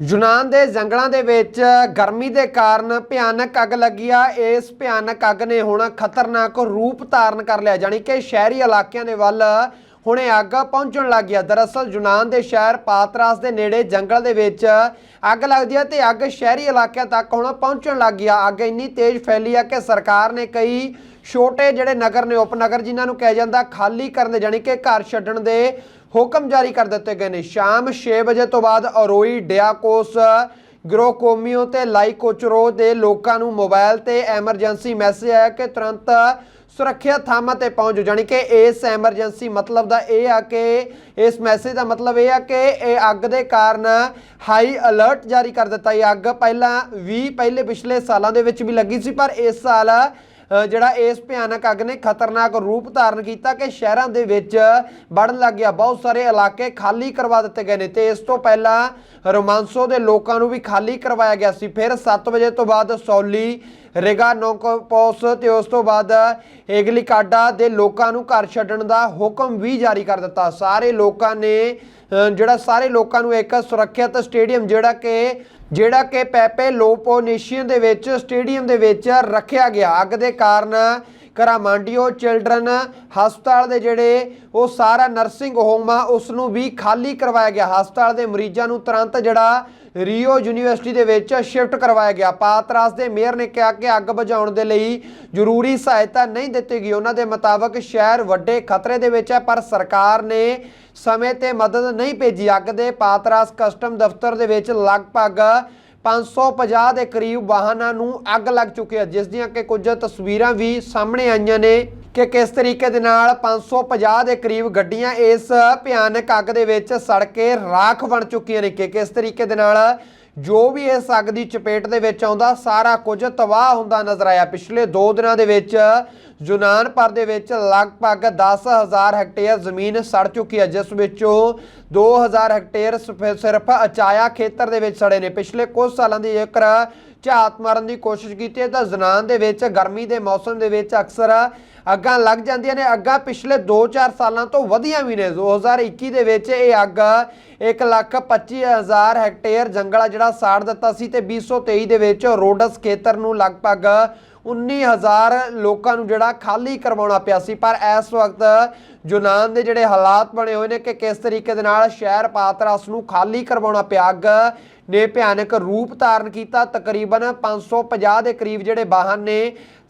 ਯੂਨਾਨ ਦੇ ਜੰਗਲਾਂ ਦੇ ਵਿੱਚ ਗਰਮੀ ਦੇ ਕਾਰਨ ਭਿਆਨਕ ਅੱਗ ਲੱਗੀ ਆ। ਇਸ ਭਿਆਨਕ ਅੱਗ ਨੇ ਹੁਣ ਖਤਰਨਾਕ ਰੂਪ ਧਾਰਨ ਕਰ ਲਿਆ। ਜਾਣੀ ਕਿ ਸ਼ਹਿਰੀ ਇਲਾਕਿਆਂ ਦੇ ਵੱਲ ਹੁਣੇ ਅੱਗ ਪਹੁੰਚਣ ਲੱਗ ਗਿਆ ਦਰਅਸਲ ਯੂਨਾਨ ਦੇ ਸ਼ਹਿਰ ਪਾਤਰਾਸ ਦੇ ਨੇੜੇ ਜੰਗਲ ਦੇ ਵਿੱਚ ਅੱਗ ਲੱਗਦੀ ਹੈ ਤੇ ਅੱਗ ਸ਼ਹਿਰੀ ਇਲਾਕਿਆਂ ਤੱਕ ਹੁਣ ਪਹੁੰਚਣ ਲੱਗ ਗਿਆ ਅੱਗ ਇੰਨੀ ਤੇਜ਼ ਫੈਲੀ ਆ ਕਿ ਸਰਕਾਰ ਨੇ ਕਈ ਛੋਟੇ ਜਿਹੜੇ ਨਗਰ ਨੇ ਉਪਨਗਰ ਜਿਨ੍ਹਾਂ ਨੂੰ ਕਿਹਾ ਜਾਂਦਾ ਖਾਲੀ ਕਰਨ ਦੇ, ਜਾਣੀ ਕਿ ਘਰ ਛੱਡਣ ਦੇ ਹੁਕਮ ਜਾਰੀ ਕਰ ਦਿੱਤੇ ਗਏ ਨੇ। ਸ਼ਾਮ 6 ਵਜੇ ਤੋਂ ਬਾਅਦ ਅਰੋਈ, ਡਿਆਕੋਸ, ਗਰੋਕੋਮੀਓ ਤੇ ਲਾਈਕੋਚਰੋ ਦੇ ਲੋਕਾਂ ਨੂੰ ਮੋਬਾਈਲ ਤੇ ਐਮਰਜੈਂਸੀ ਮੈਸੇਜ ਆਇਆ ਕਿ ਤੁਰੰਤ ਸੁਰੱਖਿਅਤ ਥਾਵਾਂ ਤੇ ਪਹੁੰਚੋ। ਜਾਣੀ ਕਿ ਇਸ ਐਮਰਜੈਂਸੀ ਮਤਲਬ ਦਾ ਇਹ ਆ ਕਿ, ਇਸ ਮੈਸੇਜ ਦਾ ਮਤਲਬ ਇਹ ਆ ਕਿ ਇਹ ਅੱਗ ਦੇ ਕਾਰਨ ਹਾਈ ਅਲਰਟ ਜਾਰੀ ਕਰ ਦਿੱਤਾ। ਇਹ ਅੱਗ ਪਹਿਲਾਂ 20 ਪਹਿਲੇ ਪਿਛਲੇ ਸਾਲਾਂ ਦੇ ਵਿੱਚ ਵੀ ਲੱਗੀ ਸੀ, ਪਰ ਇਸ ਸਾਲ ਜਿਹੜਾ ਇਸ ਭਿਆਨਕ ਅੱਗ ਨੇ ਖਤਰਨਾਕ ਰੂਪ ਧਾਰਨ ਕੀਤਾ ਕਿ ਸ਼ਹਿਰਾਂ ਦੇ ਵਿੱਚ ਵੜਨ ਲੱਗ ਗਿਆ। ਬਹੁਤ ਸਾਰੇ ਇਲਾਕੇ ਖਾਲੀ ਕਰਵਾ ਦਿੱਤੇ ਗਏ ਨੇ ਤੇ ਇਸ ਤੋਂ ਪਹਿਲਾਂ ਰੋਮਾਂਸੋ ਦੇ ਲੋਕਾਂ ਨੂੰ ਵੀ ਖਾਲੀ ਕਰਵਾਇਆ ਗਿਆ ਸੀ। ਫਿਰ 7 ਵਜੇ ਤੋਂ ਬਾਅਦ ਸੌਲੀ ਰੇਗਾ ਨੋਕੋਪੋਸ ਤੇ ਉਸ ਤੋਂ ਬਾਅਦ ਏਗਲਿਕਾਡਾ ਦੇ ਲੋਕਾਂ ਨੂੰ ਘਰ ਛੱਡਣ ਦਾ ਹੁਕਮ ਵੀ ਜਾਰੀ ਕਰ ਦਿੱਤਾ। ਸਾਰੇ ਲੋਕਾਂ ਨੇ ਜਿਹੜਾ ਸਾਰੇ ਲੋਕਾਂ ਨੂੰ ਇੱਕ ਸੁਰੱਖਿਅਤ ਸਟੇਡੀਅਮ ਜਿਹੜਾ ਕਿ ਜਿਹੜਾ ਕਿ ਪੈਪੇ ਲੋਪੋਨੇਸ਼ੀਅਨ ਦੇ ਵਿੱਚ, ਸਟੇਡੀਅਮ ਦੇ ਵਿੱਚ ਰੱਖਿਆ ਗਿਆ। ਅੱਗ ਦੇ ਕਾਰਨ ਕਰਾਮਾਂਡੀਓ ਚਿਲਡਰਨ ਹਸਪਤਾਲ ਦੇ ਜਿਹੜੇ ਉਹ ਸਾਰਾ ਨਰਸਿੰਗ ਹੋਮ ਆ ਉਸ ਨੂੰ ਵੀ ਖਾਲੀ ਕਰਵਾਇਆ ਗਿਆ। ਹਸਪਤਾਲ ਦੇ ਮਰੀਜ਼ਾਂ ਨੂੰ ਤੁਰੰਤ ਜਿਹੜਾ ਰੀਓ ਯੂਨੀਵਰਸਿਟੀ ਦੇ ਵਿੱਚ ਸ਼ਿਫਟ ਕਰਵਾਇਆ ਗਿਆ। ਪਾਤਰਾਸ ਦੇ ਮੇਅਰ ਨੇ ਕਿਹਾ ਕਿ ਅੱਗ ਬੁਝਾਉਣ ਦੇ ਲਈ ਜ਼ਰੂਰੀ ਸਹਾਇਤਾ ਨਹੀਂ ਦਿੱਤੀ ਗਈ। ਉਹਨਾਂ ਦੇ ਮੁਤਾਬਕ ਸ਼ਹਿਰ ਵੱਡੇ ਖਤਰੇ ਦੇ ਵਿੱਚ ਹੈ, ਪਰ ਸਰਕਾਰ ਨੇ ਸਮੇਂ ਤੇ ਮਦਦ ਨਹੀਂ ਭੇਜੀ। ਅੱਗ ਦੇ ਪਾਤਰਾਸ ਕਸਟਮ ਦਫ਼ਤਰ ਦੇ ਵਿੱਚ ਲਗਭਗ 550 ਦੇ ਕਰੀਬ ਵਾਹਨਾਂ ਨੂੰ ਅੱਗ ਲੱਗ ਚੁੱਕੀ ਹੈ, ਜਿਸ ਦੀਆਂ ਕਿ ਕੁਝ ਤਸਵੀਰਾਂ ਵੀ ਸਾਹਮਣੇ ਆਈਆਂ ਨੇ ਕਿ ਕਿਸ ਤਰੀਕੇ ਦੇ ਨਾਲ 550 ਦੇ ਕਰੀਬ ਗੱਡੀਆਂ ਇਸ ਭਿਆਨਕ ਅੱਗ ਦੇ ਵਿੱਚ ਸੜ ਕੇ ਰਾਖ ਬਣ ਚੁੱਕੀਆਂ ਨੇ ਕਿ ਕਿਸ ਤਰੀਕੇ ਦੇ ਨਾਲ ਜੋ ਵੀ ਇਸ ਅੱਗ ਦੀ ਚਪੇਟ ਦੇ ਵਿੱਚ ਆਉਂਦਾ, ਸਾਰਾ ਕੁਝ ਤਬਾਹ ਹੁੰਦਾ ਨਜ਼ਰ ਆਇਆ। ਪਿਛਲੇ 2 ਦਿਨਾਂ ਦੇ ਵਿੱਚ ਯੂਨਾਨ ਭਰ ਦੇ ਵਿੱਚ ਲਗਭਗ 10000 ਹੈਕਟੇਅਰ ਜ਼ਮੀਨ ਸੜ ਚੁੱਕੀ ਹੈ, ਜਿਸ ਵਿੱਚੋਂ 2000 ਹੈਕਟੇਅਰ ਸਿਰਫ- ਸਿਰਫ ਅਚਾਇਆ ਖੇਤਰ ਦੇ ਵਿੱਚ ਸੜੇ ਨੇ। ਪਿਛਲੇ ਕੁਝ ਸਾਲਾਂ ਦੀ ਜੇਕਰ ਝਾਤ ਮਾਰਨ ਦੀ ਕੋਸ਼ਿਸ਼ ਕੀਤੀ ਹੈ, ਤਾਂ ਯੂਨਾਨ ਦੇ ਵਿੱਚ, ਗਰਮੀ ਦੇ ਮੌਸਮ ਦੇ ਵਿੱਚ ਅਕਸਰ ਅੱਗਾਂ ਲੱਗ ਜਾਂਦੀਆਂ ਨੇ। ਅੱਗਾਂ ਪਿਛਲੇ 2-4 ਸਾਲਾਂ ਤੋਂ ਵਧੀਆਂ ਵੀ ਨੇ। 2021 ਦੇ ਵਿੱਚ ਇਹ ਅੱਗ 125000 ਹੈਕਟੇਅਰ ਜੰਗਲ ਆ, ਜਿਹੜਾ ਸਾੜ ਦਿੱਤਾ ਸੀ ਤੇ 2023 ਦੇ ਵਿੱਚ ਰੋਡਸ ਖੇਤਰ ਨੂੰ ਲਗਭਗ 19000 ਲੋਕਾਂ ਨੂੰ ਜਿਹੜਾ ਖਾਲੀ ਕਰਵਾਉਣਾ ਪਿਆ ਸੀ। ਪਰ ਇਸ ਵਕਤ ਯੂਨਾਨ ਦੇ ਜਿਹੜੇ ਹਾਲਾਤ ਬਣੇ ਹੋਏ ਨੇ ਕਿ ਕਿਸ ਤਰੀਕੇ ਦੇ ਨਾਲ ਸ਼ਹਿਰ ਪਾਤਰਾਸ ਨੂੰ ਖਾਲੀ ਕਰਵਾਉਣਾ ਪਿਆ। ਅੱਗ ਨੇ ਭਿਆਨਕ ਰੂਪ ਧਾਰਨ ਕੀਤਾ। ਤਕਰੀਬਨ 550 ਦੇ ਕਰੀਬ ਜਿਹੜੇ ਵਾਹਨ ਨੇ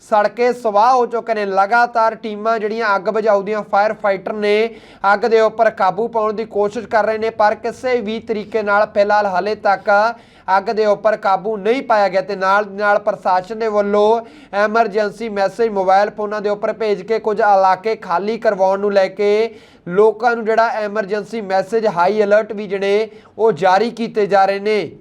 ਸੜ ਕੇ ਸਵਾਹ ਹੋ ਚੁੱਕੇ ਨੇ। ਲਗਾਤਾਰ ਟੀਮਾਂ ਜਿਹੜੀਆਂ ਅੱਗ ਬੁਝਾਊ ਫਾਇਰ ਫਾਈਟਰ ਨੇ, ਅੱਗ ਦੇ ਉੱਪਰ ਕਾਬੂ ਪਾਉਣ ਦੀ ਕੋਸ਼ਿਸ਼ ਕਰ ਰਹੇ ਨੇ, ਪਰ ਕਿਸੇ ਵੀ ਤਰੀਕੇ ਨਾਲ ਫਿਲਹਾਲ ਹਾਲੇ ਤੱਕ ਅੱਗ ਦੇ ਉੱਪਰ ਕਾਬੂ ਨਹੀਂ ਪਾਇਆ ਗਿਆ ਤੇ ਨਾਲ ਦੀ ਨਾਲ ਪ੍ਰਸ਼ਾਸਨ ਦੇ ਵੱਲੋਂ ਐਮਰਜੈਂਸੀ ਮੈਸੇਜ ਮੋਬਾਈਲ ਫੋਨਾਂ ਦੇ ਉੱਪਰ ਭੇਜ ਕੇ ਕੁਝ ਇਲਾਕੇ ਖਾਲੀ ਕਰਵਾਉਣ ਨੂੰ ਲੈ ਕੇ ਲੋਕਾਂ ਨੂੰ ਜਿਹੜਾ ਐਮਰਜੈਂਸੀ ਮੈਸੇਜ ਹਾਈ ਅਲਰਟ ਵੀ ਜਿਹੜੇ ਉਹ ਜਾਰੀ ਕੀਤੇ ਜਾ ਰਹੇ ਨੇ।